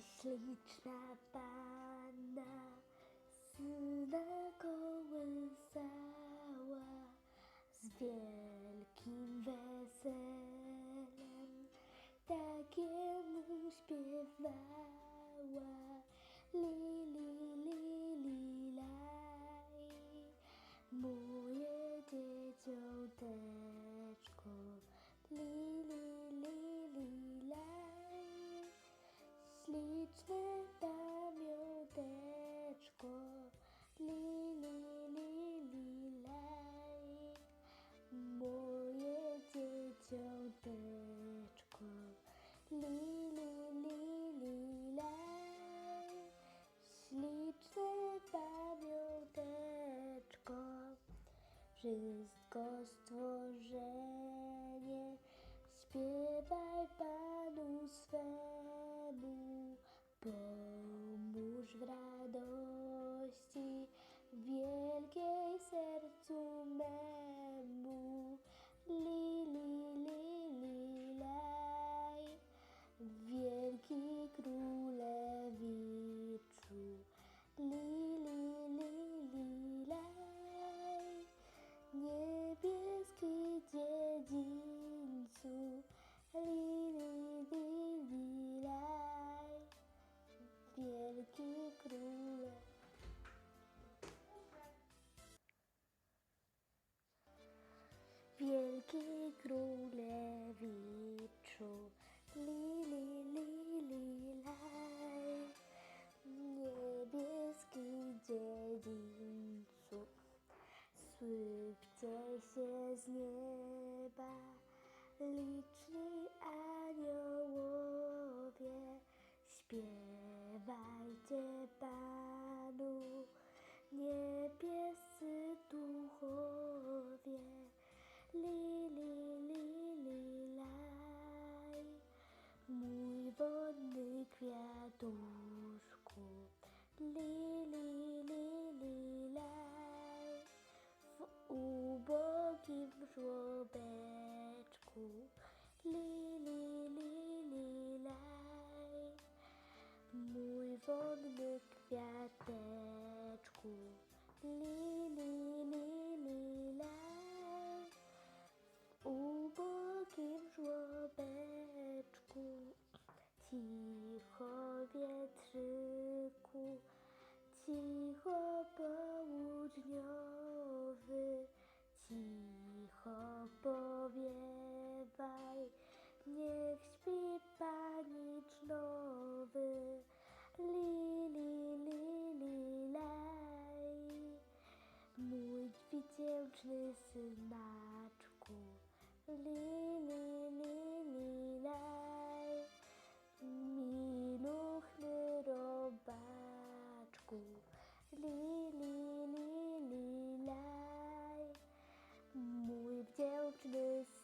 Śliczna panna, syna kołysała z wielkim weselem, takiemu śpiewała. Śliczne pamiąteczko. Li, li, li, li, laj, moje dzieciąteczko. Li, li, li, li, laj, śliczne pamiąteczko. Wszystko stworzenie Wielki królewiczu, li, li, li, li, laj, niebieski dziedzińcu, sypcie się z nieba, liczni aniołowie, śpiewajcie Panu, niebiescy duchowie. Li, ubogim żłobeczku. Li, li, li, li, laj, mój wodny kwiateczku. Li, Niech śpi panicz nowy, li, li, li, li, laj. Mój wdzięczny synaczku, li, li, li, li, laj. Minuchny robaczku, li, li, li, li, laj. Mój wdzięczny synaczku,